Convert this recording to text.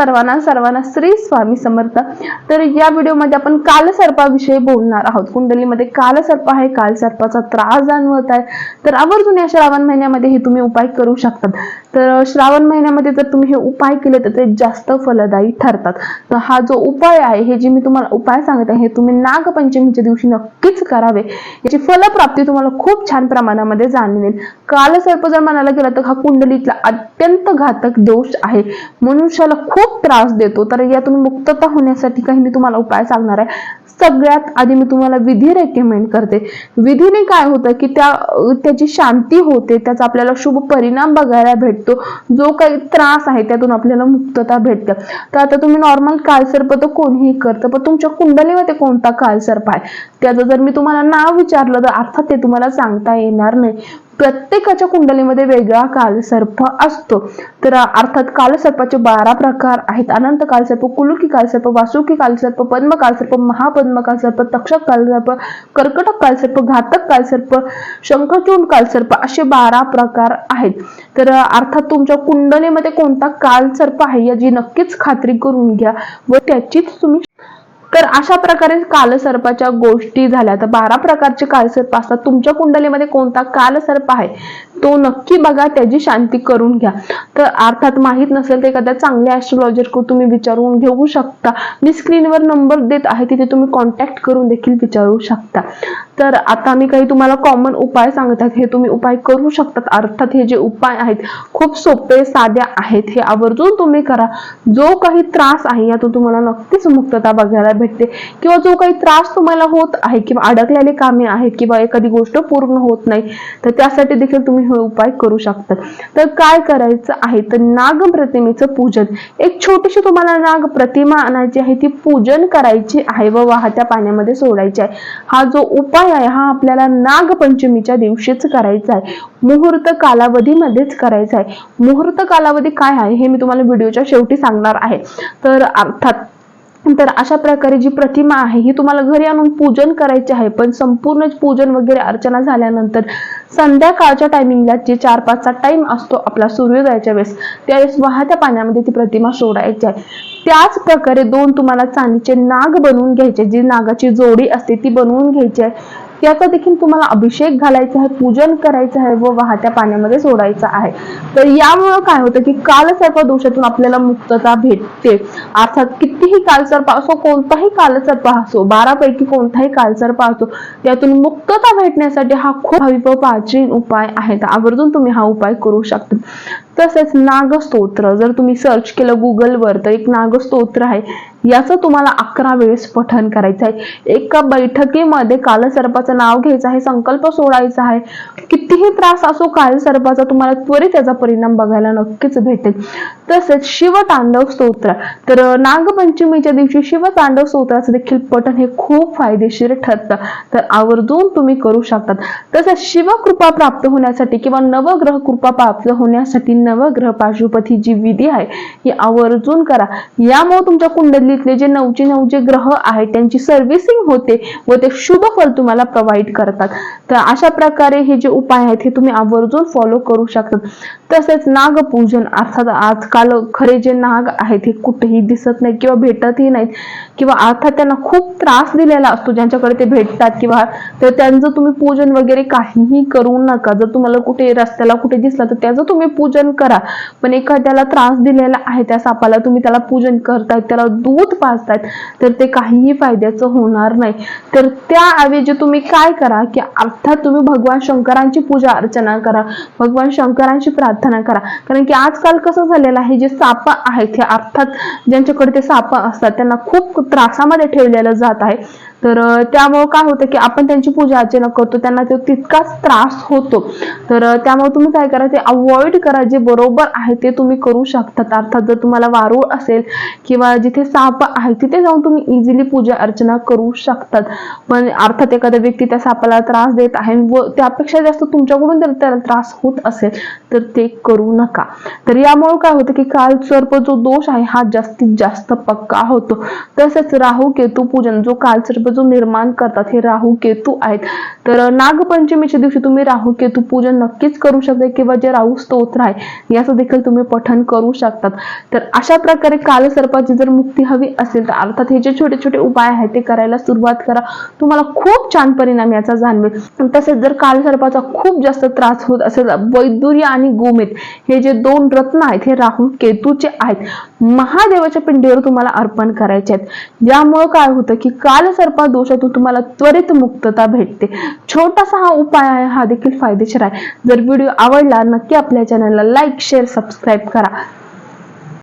सर्वांना सर्वांना श्री स्वामी समर्थ. तर या व्हिडिओमध्ये आपण कालसर्पाविषयी बोलणार आहोत. कुंडलीमध्ये कालसर्प आहे. कालसर्पाचा त्रास जाणवत आहे. तर आवर्जून या श्रावण महिन्यामध्ये हे तुम्ही उपाय करू शकतात. तर श्रावण महिन्यामध्ये जर तुम्ही हे उपाय केले तर ते जास्त फलदायी ठरतात. तर हा जो उपाय आहे हे जे मी तुम्हाला उपाय सांगत आहे हे तुम्ही नागपंचमीच्या दिवशी नक्कीच करावे. याची फलप्राप्ती तुम्हाला खूप छान प्रमाणामध्ये जाणवेल. कालसर्प जर म्हणायला गेला तर हा कुंडलीतला अत्यंत घातक दोष आहे. मनुष्याला खूप त्रास देतो. तर यातून मुक्तता होण्यासाठी काही मी तुम्हाला उपाय सांगणार आहे. सगळ्यात आधी मी तुम्हाला विधी रेकमेंड करते. विधीने काय होतं की त्या त्याची शांती होते त्याचा आपल्याला शुभ परिणाम बघायला भेटतो. जो काही त्रास आहे त्यातून आपल्याला मुक्तता भेटते. तर आता तुम्ही नॉर्मल कालसर्प तर कोणीही करतं पण तुमच्या कुंडलीमध्ये कोणता कालसर्प आहे? त्याचं जर मी तुम्हाला नाव विचारलं तर अर्थात ते तुम्हाला सांगता येणार नाही. प्रत्येकाच्या कुंडलीमध्ये वेगळा कालसर्प असतो. तर अर्थात कालसर्पाचे बारा प्रकार आहेत. अनंत कालसर्प कुलुकी कालसर्प वासुकी कालसर्प पद्म कालसर्प महापद्म कालसर्प तक्षक कालसर्प कर्कटक कालसर्प घातक कालसर्प शंखचूड कालसर्प असे बारा प्रकार आहेत. तर अर्थात तुमच्या कुंडलीमध्ये कोणता कालसर्प आहे याची नक्कीच खात्री करून घ्या व त्याचीच तुम्ही तर अशा प्रकारे कालसर्पाच्या गोष्टी झाल्या. तर बारा प्रकारचे कालसर्प असतात. तुमच्या कुंडलीमध्ये कोणता कालसर्प आहे तो नक्की बघा त्याची शांती करून घ्या. तर अर्थात माहीत नसेल तर एखाद्या चांगल्या ॲस्ट्रॉलॉजरकडून तुम्ही विचारून घेऊ शकता. मी स्क्रीनवर नंबर देत आहे तिथे तुम्ही कॉन्टॅक्ट करून देखील विचारू शकता. तर आता मी काही तुम्हाला कॉमन उपाय सांगतात हे तुम्ही उपाय करू शकतात. अर्थात हे जे उपाय आहेत खूप सोपे साध्या आहेत. हे आवर्जून तुम्ही करा. जो काही त्रास आहे यातून तुम्हाला नक्कीच मुक्तता बघायला भेटते. किंवा जो काही त्रास तुम्हाला होत आहे किंवा अडकलेले कामे आहेत किंवा एखादी गोष्ट पूर्ण होत नाही तर त्यासाठी देखील तुम्ही हे उपाय करू शकतात. तर काय करायचं आहे? तर नाग प्रतिमेचं पूजन. एक छोटीशी तुम्हाला नाग प्रतिमा आणायची आहे. ती पूजन करायची आहे व वाहत्या पाण्यामध्ये सोडायची आहे. हा जो उपाय आहे. हा आपल्याला नागपंचमीच्या दिवशीच करायचा आहे. मुहूर्त कालावधीमध्येच करायचा आहे. मुहूर्त कालावधी काय आहे हे मी तुम्हाला व्हिडिओच्या शेवटी सांगणार आहे. तर अर्थात तर अशा प्रकारे जी प्रतिमा आहे ही तुम्हाला घरी आणून पूजन करायचे आहे. पण संपूर्ण पूजन वगैरे अर्चना झाल्यानंतर संध्याकाळच्या टायमिंगला जे चार पाचचा टाइम असतो आपला सूर्योदयाच्या वेळेस त्यावेळेस वाहत्या पाण्यामध्ये ती प्रतिमा सोडायची आहे. त्याच प्रकारे दोन तुम्हाला चांदीचे नाग बनवून घ्यायचे जी नागाची जोडी असते ती बनवून घ्यायची आहे. त्याचा देखील तुम्हाला अभिषेक घालायचा आहे पूजन करायचं आहे व वाहत्या पाण्यामध्ये सोडायचं आहे. तर यामुळं काय होतं की कालसर्प दोषातून आपल्याला मुक्तता भेटते. अर्थात कितीही कालसर्प असो कोणताही कालसर्प असो बारापैकी कोणताही कालसर्प असो त्यातून मुक्तता भेटण्यासाठी हा खूप हवी व प्राचीन उपाय आहे. तर आवर्जून तुम्ही हा उपाय करू शकता. तसेच नागस्तोत्र. जर तुम्ही सर्च केलं गुगलवर तर एक नागस्तोत्र आहे. याचं तुम्हाला अकरा वेळेस पठन करायचं आहे. एका बैठकीमध्ये कालसर्पाचं नाव घ्यायचं आहे संकल्प सोडायचा आहे. कितीही त्रास असो कालसर्पाचा तुम्हाला त्वरित त्याचा परिणाम बघायला नक्कीच भेटेल. तसेच शिवतांडव स्तोत्र. तर नागपंचमीच्या दिवशी शिवतांडव स्तोत्राचं देखील पठण हे खूप फायदेशीर ठरतं. तर आवर्जून तुम्ही करू शकतात. तसेच शिवकृपा प्राप्त होण्यासाठी किंवा नवग्रह कृपा प्राप्त होण्यासाठी नवग्रह पाशुपती जी विधी आहे ही आवर्जून करा. यामुळे तुमच्या कुंडलीतले जे नऊचे नऊ जे ग्रह आहेत त्यांची सर्व्हिसिंग होते व ते शुभ फल तुम्हाला प्रोव्हाइड करतात. तर अशा प्रकारे हे जे उपाय आहेत हे तुम्ही आवर्जून फॉलो करू शकतात तसेच नागपूजन अर्थात आजकाल खरे जे नाग आहेत हे कुठेही दिसत नाही किंवा भेटतही नाहीत किंवा अर्थात त्यांना खूप त्रास दिलेला असतो ज्यांच्याकडे ते भेटतात किंवा तर त्यांचं तुम्ही पूजन वगैरे काहीही करू नका. जर तुम्हाला कुठे रस्त्याला कुठे दिसला तर त्याचं तुम्ही पूजन करा. पण एखाद्याला त्रास दिलेला आहे त्या सापाला तुम्ही त्याला पूजन करतायत त्याला दूध पाजतायत तर ते काहीही फायद्याचं होणार नाही. तर त्याऐवजी तुम्ही काय करा की अर्थात तुम्ही भगवान शंकरांची पूजा अर्चना करा भगवान शंकरांची प्रार्थना करा. कारण की आजकाल कसं झालेलं आहे जे साप आहेत हे अर्थात ज्यांच्याकडे ते साप असतात त्यांना खूप त्रासामध्ये ठेवलेलं जात आहे. तर त्यामुळं काय होतं की आपण त्यांची पूजा अर्चना करतो त्यांना तो तितकाच त्रास होतो. तर त्यामुळे तुम्ही काय करा ते अवॉइड करा जे बरोबर आहे ते तुम्ही करू शकतात. अर्थात जर तुम्हाला वारूळ असेल किंवा जिथे साप आहे तिथे जाऊन तुम्ही इझिली पूजा अर्चना करू शकतात. पण अर्थात एखादा व्यक्ती त्या सापाला त्रास देत आहे व त्यापेक्षा जास्त तुमच्याकडून जर त्याला त्रास होत असेल तर ते करू नका. तर यामुळे काय होतं की काल सर्प जो दोष आहे हा जास्तीत जास्त पक्का होतो. तसेच राहू केतू पूजन जो काल सर्प जो निर्माण करतात हे राहू केतू आहेत. तर नागपंचमीच्या दिवशी तुम्ही राहू केतू पूजन नक्कीच करू शकता किंवा जे राहू स्तोत्र आहे याचं देखील तुम्ही पठन करू शकतात. तर अशा प्रकारे कालसर्पाची जर मुक्ती हवी असेल तर अर्थात हे जे छोटे छोटे उपाय आहेत ते करायला सुरुवात करा. तुम्हाला खूप छान परिणाम याचा जाणवेल. तसेच जर कालसर्पाचा खूप जास्त त्रास होत असेल वैदुर्य आणि गोमेत हे जे दोन रत्न आहेत हे राहू केतूचे आहेत महादेवाच्या पिंडीवर तुम्हाला अर्पण करायचे आहेत. यामुळे काय होतं की कालसर्पा दोषातून तुम्हाला त्वरित मुक्तता भेटते. छोटासा हा उपाय आहे हा देखील फायदेशीर आहे. जर व्हिडिओ आवडला नक्की आपल्या चॅनलला लाईक शेअर सबस्क्राईब करा.